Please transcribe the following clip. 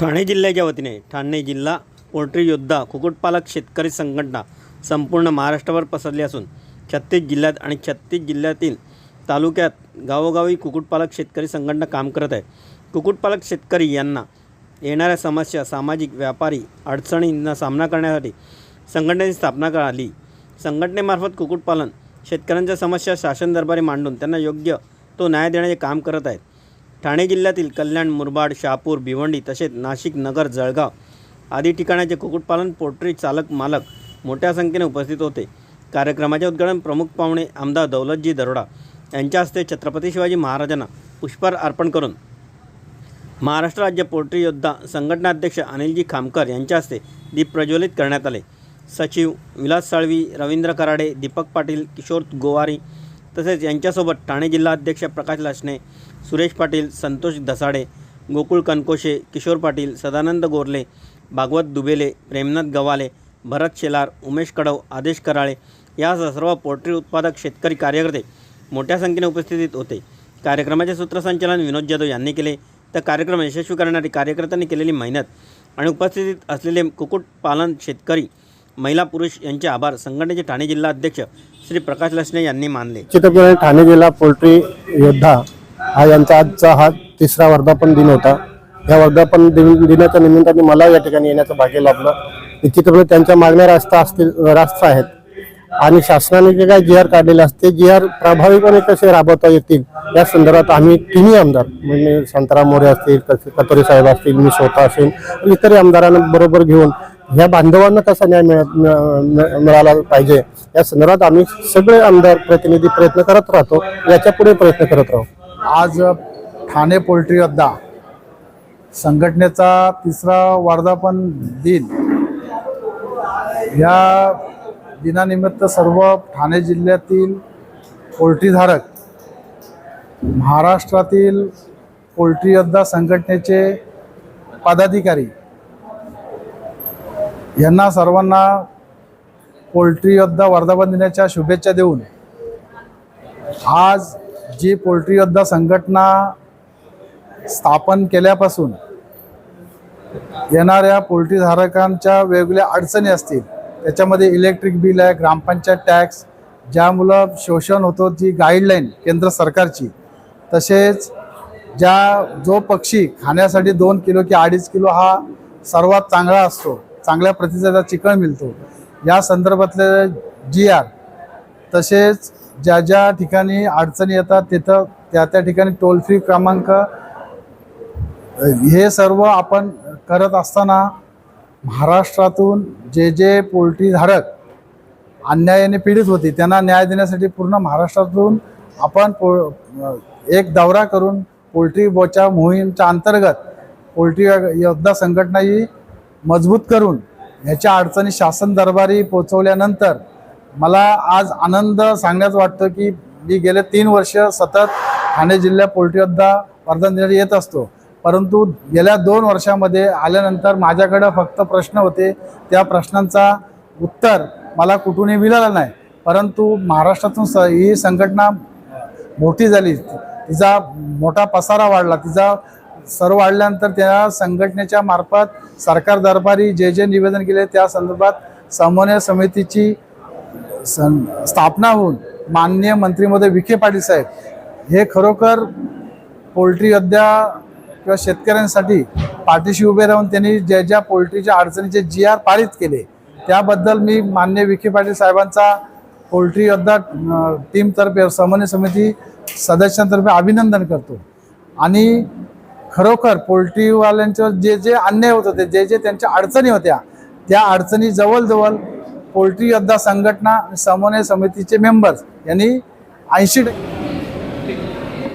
ठाणे जिल्ह्याच्या वतीने ठाणे जिल्हा पोल्ट्री योद्धा कुक्कुटपालक शेतकरी संघटना संपूर्ण महाराष्ट्रावर पसरली असून छत्तीस जिल्ह्यात आणि छत्तीस जिल्ह्यातील तालुक्यात गावोगावी कुक्कुटपालक शेतकरी संघटना काम करत आहे. कुक्कुटपालक शेतकरी यांना येणाऱ्या समस्या सामाजिक व्यापारी अडचणींना सामना करण्यासाठी संघटनेची स्थापना करण्यात संघटनेमार्फत कुक्कुटपालन शेतकऱ्यांच्या समस्या शासन दरबारी मांडून त्यांना योग्य तो न्याय देण्याचे काम करत आहेत. ठाणे जिल्ह्यातील कल्याण मुरबाड शहापूर भिवंडी तसेच नाशिक नगर जळगाव आदी ठिकाणाचे कुक्कुटपालन पोल्ट्री चालक मालक मोठ्या संख्येने उपस्थित होते. कार्यक्रमाचे उद्घाटन प्रमुख पाहुणे आमदार दौलतजी दरोडा यांच्या हस्ते छत्रपती शिवाजी महाराजांना पुष्पहार अर्पण करून. महाराष्ट्र राज्य पोल्ट्री योद्धा संघटना अध्यक्ष अनिलजी खामकर यांच्या हस्ते दीप प्रज्वलित करण्यात आले. सचिव विलास साळवी रवींद्र कराडे दीपक पाटील किशोर गोवारी तसेच यांच्यासोबत ठाणे जिल्हा अध्यक्ष प्रकाश लासणे सुरेश पाटील संतोष धसाडे गोकुळ कनकोशे किशोर पाटील सदानंद गोरले भागवत दुबेले प्रेमनाथ गवाले भरत शेलार उमेश कडव आदेश कराळे यासह सर्व पोल्ट्री उत्पादक शेतकरी कार्यकर्ते मोठ्या संख्येने उपस्थितीत होते. कार्यक्रमाचे सूत्रसंचालन विनोद जाधव यांनी केले. तर कार्यक्रम यशस्वी करणारी कार्यकर्त्यांनी केलेली मेहनत आणि उपस्थितीत असलेले कुक्कुटपालन शेतकरी महिला पुरुष यांचे आभार संघटनेचे ठाणे जिल्हा अध्यक्ष श्री प्रकाश लसणे यांनी मानले. निश्चितपणे ठाणे जिल्हा पोल्ट्री योद्धा हा यांचा आजचा हा तिसरा वर्धापन दिन होता. या वर्धापन दिन दिनाच्या निमित्ताने मला या ठिकाणी येण्याचं भाग्य लाभलं. निश्चितपणे त्यांच्या मागण्या रास्त असतील रास्त आहेत. आणि शासनाने जे काही जी आर काढलेले असते जी आर प्रभावीपणे कसे राबवता येतील या संदर्भात आम्ही तिन्ही आमदार म्हणजे संतराम मोरे असतील कसे कतोरे साहेब असतील मी स्वतः असेल आणि इतरही आमदारांना बरोबर घेऊन ह्या बांधवांना कसा न्याय मिळत मिळाला पाहिजे. या संदर्भात आम्ही सगळे आमदार प्रतिनिधी प्रयत्न करत राहतो. याच्यापुढे प्रयत्न करत राहू. आज ठाणे पोल्ट्री योद्धा संघटनेचा तिसरा वर्धापन दिन या दिनानिमित्त सर्व ठाणे जिल्ह्यातील पोल्ट्रीधारक महाराष्ट्रातील पोल्ट्री योद्धा संघटनेचे पदाधिकारी यांना सर्वांना पोल्ट्री योद्धा वर्धापन दिनाच्या शुभेच्छा देऊन आज जी पोल्ट्री योद्धा संघटना स्थापन केल्यापासून येणाऱ्या पोल्ट्री धारकांच्या वेगवेगळ्या अडचणी असतील त्याच्यामध्ये इलेक्ट्रिक बिल आहे ग्रामपंचायत टॅक्स ज्यामुळं शोषण होतो जी गाईडलाईन केंद्र सरकारची तसेच ज्या जो पक्षी खाण्यासाठी दोन किलो की अडीच किलो हा सर्वात चांगला असतो चांगल्या प्रतीचा चिकन मिळतो या संदर्भातले जी आर तसेच ज्या ज्या ठिकाणी अडचणी येतात तिथं त्या त्या ठिकाणी टोल फ्री क्रमांक हे सर्व आपण करत असताना महाराष्ट्रातून जे जे पोल्ट्रीधारक अन्यायाने पीडित होते त्यांना न्याय देण्यासाठी पूर्ण महाराष्ट्रातून आपण पो एक दौरा करून पोल्ट्री बोच्या मोहीमच्या अंतर्गत पोल्ट्री योद्धा संघटना ही मजबूत करून ह्याच्या अडचणी शासन दरबारी पोचवल्यानंतर मला आज आनंद सांगण्याचं वाटतं की मी गेले तीन वर्ष सतत ठाणे जिल्ह्यात पोल्ट्रीयोद्धा वर्धन देण्यात येत असतो. परंतु गेल्या दोन वर्षामध्ये आल्यानंतर माझ्याकडं फक्त प्रश्न होते. त्या प्रश्नांचा उत्तर मला कुठूनही मिळालं नाही. परंतु महाराष्ट्रातून स ही संघटना मोठी झाली. तिचा मोठा पसारा वाढला. तिचा सर्व वाढल्यानंतर त्या संघटनेच्या मार्फत सरकार दरबारी जे जे निवेदन केले त्या संदर्भात समन्वय समितीची सं स्थापना होऊन माननीय मंत्रीमध्ये विखे पाटील साहेब हे खरोखर पोल्ट्री योद्धा किंवा शेतकऱ्यांसाठी पाठीशी उभे राहून त्यांनी ज्या ज्या पोल्ट्रीच्या अडचणीचे जी आर पारित केले त्याबद्दल मी मान्य विखे पाटील साहेबांचा पोल्ट्री योद्धा टीमतर्फे समन्वय समिती सदस्यांतर्फे अभिनंदन करतो. आणि खरोखर पोल्ट्रीवाल्यांच्यावर जे जे अन्याय होत होते जे जे त्यांच्या अडचणी होत्या त्या अडचणी जवळजवळ पोल्ट्री योद्धा संघटना समन्वय समितीचे मेंबर्स यांनी ऐंशी